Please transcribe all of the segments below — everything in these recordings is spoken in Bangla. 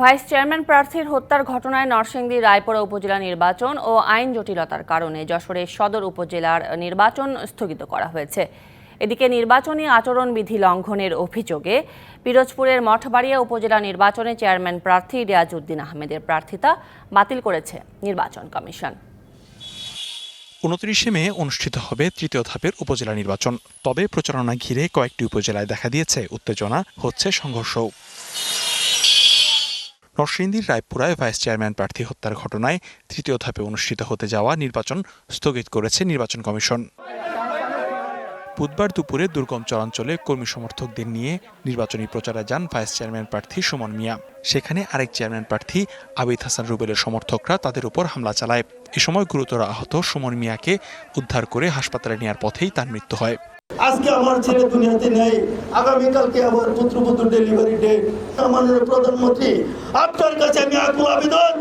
ভাইস চেয়ারম্যান প্রার্থীর হত্যার ঘটনায় নরসিংদী রায়পুরা উপজেলা নির্বাচন ও আইন জটিলতার কারণে যশোরের সদর উপজেলার নির্বাচন স্থগিত করা হয়েছে। এদিকে নির্বাচনী আচরণবিধি লঙ্ঘনের অভিযোগে পিরোজপুরের মঠবাড়িয়া উপজেলা নির্বাচনে চেয়ারম্যান প্রার্থী রিয়াজউদ্দিন আহমেদের প্রার্থিতা বাতিল করেছে নির্বাচন কমিশন। উনত্রিশে মে অনুষ্ঠিত হবে তৃতীয় ধাপের উপজেলা নির্বাচন। তবে প্রচারণা ঘিরে কয়েকটি উপজেলায় দেখা দিয়েছে উত্তেজনা, হচ্ছে সংঘর্ষ নরসিংদীর রায়পুরায় ভাইস চেয়ারম্যান প্রার্থী হত্যার ঘটনায় তৃতীয় ধাপে অনুষ্ঠিত হতে যাওয়া নির্বাচন স্থগিত করেছে নির্বাচন কমিশন। বুধবার দুপুরে দুর্গম চরাঞ্চলে কর্মী সমর্থকদের নিয়ে নির্বাচনী প্রচারে যান ভাইস চেয়ারম্যান প্রার্থী সুমন মিয়া। সেখানে আরেক চেয়ারম্যান প্রার্থী আবিদ হাসান রুবেলের সমর্থকরা তাদের উপর হামলা চালায়। এ সময় গুরুতর আহত সুমন মিয়াকে উদ্ধার করে হাসপাতালে নেওয়ার পথেই তার মৃত্যু হয়। আজকে আমার ছেলে দুনিয়াতে নেই। আগামীকালকে আমার পুত্রবধূ ডেলিভারি ডেট মাননীয় প্রধানমন্ত্রী আপনার কাছে আমি আকুল আবেদন।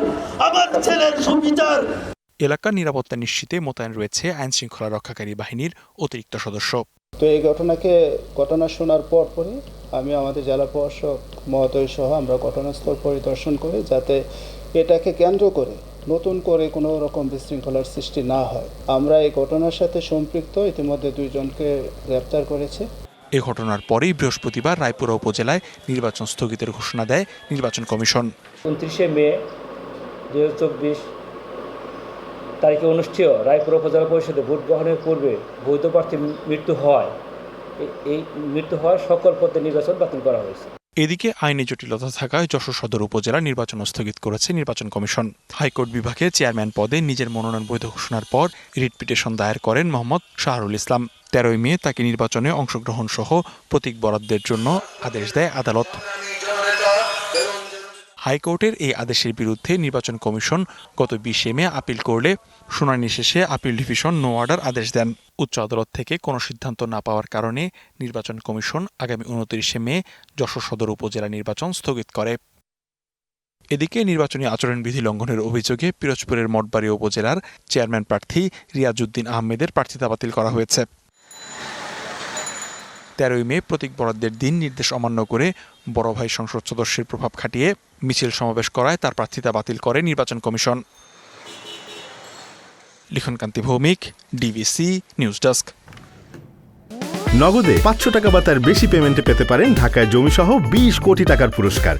আমার ছেলের সুবিচার। এলাকার নিরাপত্তা নিশ্চিতে মোতায়েন রয়েছে আইন শৃঙ্খলা রক্ষাকারী বাহিনীর অতিরিক্ত সদস্য। তো এই ঘটনাকে ঘটনা শোনার পর পরে আমি আমাদের জেলা প্রশাসক মহোদয় সহ আমরা ঘটনাস্থল পরিদর্শন করি যাতে এটাকে কেন্দ্র করে নতুন করে কোনো রকম বিশৃঙ্খলার সৃষ্টি না হয়। আমরা এই ঘটনার সাথে সম্পৃক্ত। ইতিমধ্যে দুইজনকে গ্রেপ্তার করেছি। এ ঘটনার পরেই বৃহস্পতিবার রায়পুরা উপজেলায় নির্বাচন স্থগিতের ঘোষণা দেয় নির্বাচন কমিশন। উনত্রিশে মে দু হাজার চব্বিশ তারিখে অনুষ্ঠেয় রায়পুর উপজেলা পরিষদে ভোট গ্রহণের পূর্বে বৈধ প্রার্থীর মৃত্যু হয়। এই মৃত্যু হওয়ার সকল পদে নির্বাচন বাতিল করা হয়েছে। এদিকে আইনি জটিলতা থাকায় যশোর সদর উপজেলা নির্বাচন স্থগিত করেছে নির্বাচন কমিশন। হাইকোর্ট বিভাগে চেয়ারম্যান পদে নিজের মনোনয়ন বৈধ ঘোষণার পর রিট পিটিশন দায়ের করেন মোহাম্মদ শাহরুল ইসলাম। তেরোই মে তাকে নির্বাচনে অংশগ্রহণ সহ প্রতীক বরাদ্দের জন্য আদেশ দেয় আদালত। হাইকোর্টের এই আদেশের বিরুদ্ধে নির্বাচন কমিশন গত বিশে মে আপিল করলে শুনানি শেষে আপিল ডিভিশন নো অর্ডার আদেশ দেন। উচ্চ আদালত থেকে কোনো সিদ্ধান্ত না পাওয়ার কারণে নির্বাচন কমিশন আগামী উনত্রিশে মে যশোর সদর উপজেলা নির্বাচন স্থগিত করে। এদিকে নির্বাচনী আচরণবিধি লঙ্ঘনের অভিযোগে পিরোজপুরের মঠবাড়ি উপজেলার চেয়ারম্যান প্রার্থী রিয়াজউদ্দিন আহমেদের প্রার্থিতা বাতিল করা হয়েছে। তেরোই মে প্রতীক বরাদ্দের দিন নির্দেশ অমান্য করে বড় ভাই সংসদ সদস্যের প্রভাব খাটিয়ে মিছিল সমাবেশ করায় তার প্রার্থিতা বাতিল করে নির্বাচন commission. Likhankanti Bhowmik DBC news desk নগদে পাঁচশো টাকা বা তার বেশি পেমেন্টে পেতে পারেন ঢাকায় জমিসহ বিশ কোটি টাকার পুরস্কার।